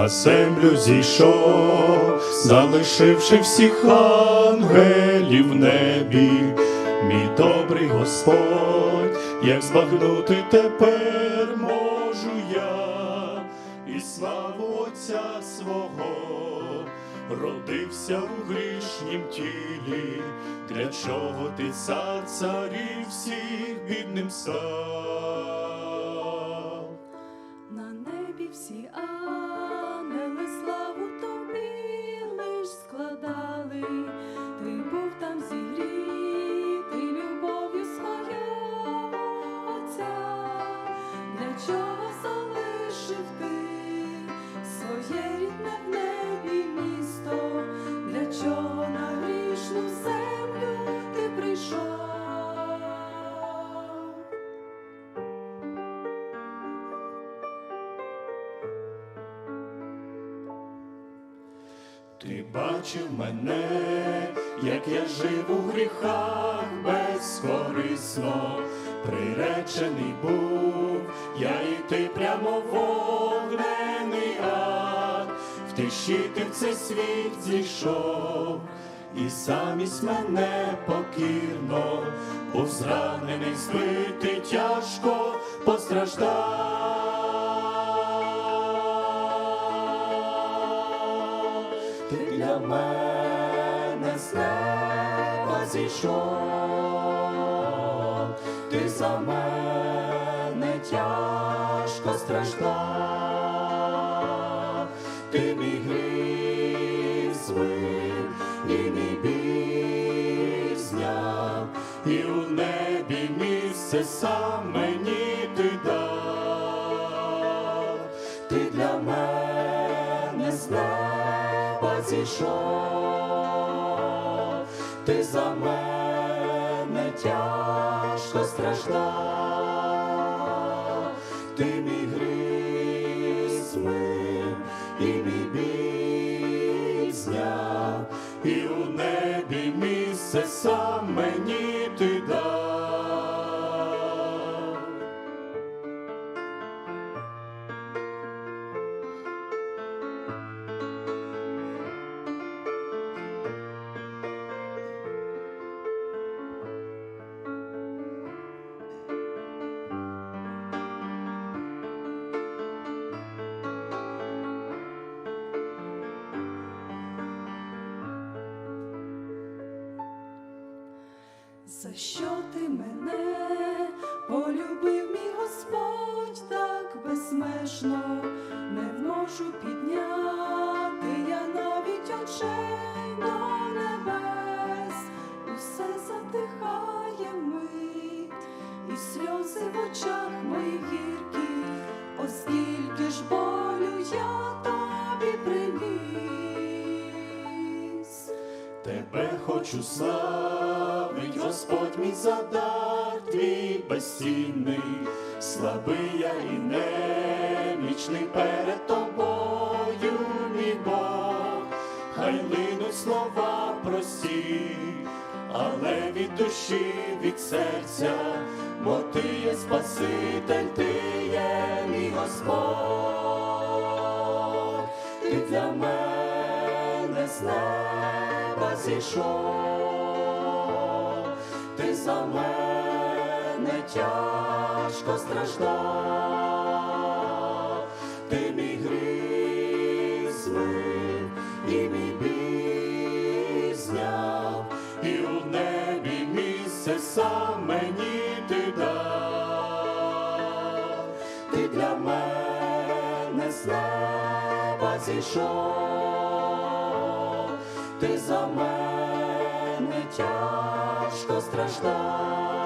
На землю зійшов, залишивши всіх ангелів в небі, мій добрий Господь, як збагнути тепер можу я, і славу Отця свого, родився у грішнім тілі, для чого ти цар царів всіх бідним став? Ти бачив мене, як я жив у гріхах безкорисно, приречений був, я йти прямо вогнений ад, в тиші ти в цей світ зійшов, і замість мене покірно, був зранений, збитий тяжко постраждав. Ти для мене з неба зійшов, ти за мене тяжко страждав, ти мій гріх звив і мій біль зняв, і у небі місце сам зійшов, ти за мене тяжко страждав, ти мій гріх змив і мій біль зняв, і у небі За що ти мене полюбив, мій Господь, так безмежно, не можу підняти. Я навіть очей хочу славить, Господь мій задар твій безцінний, слабий я і немічний перед тобою, мій Бог, хай линуть слова прості, але від душі, від серця, бо ти є Спаситель, ти є мій Господь, ти для мене з неба зійшов, ти за мене тяжко страждав, ти мій гріх змив і мій біль і у небі місце сам мені ти дав, ти для мене з неба зійшов, ти за мене тяжко страждав,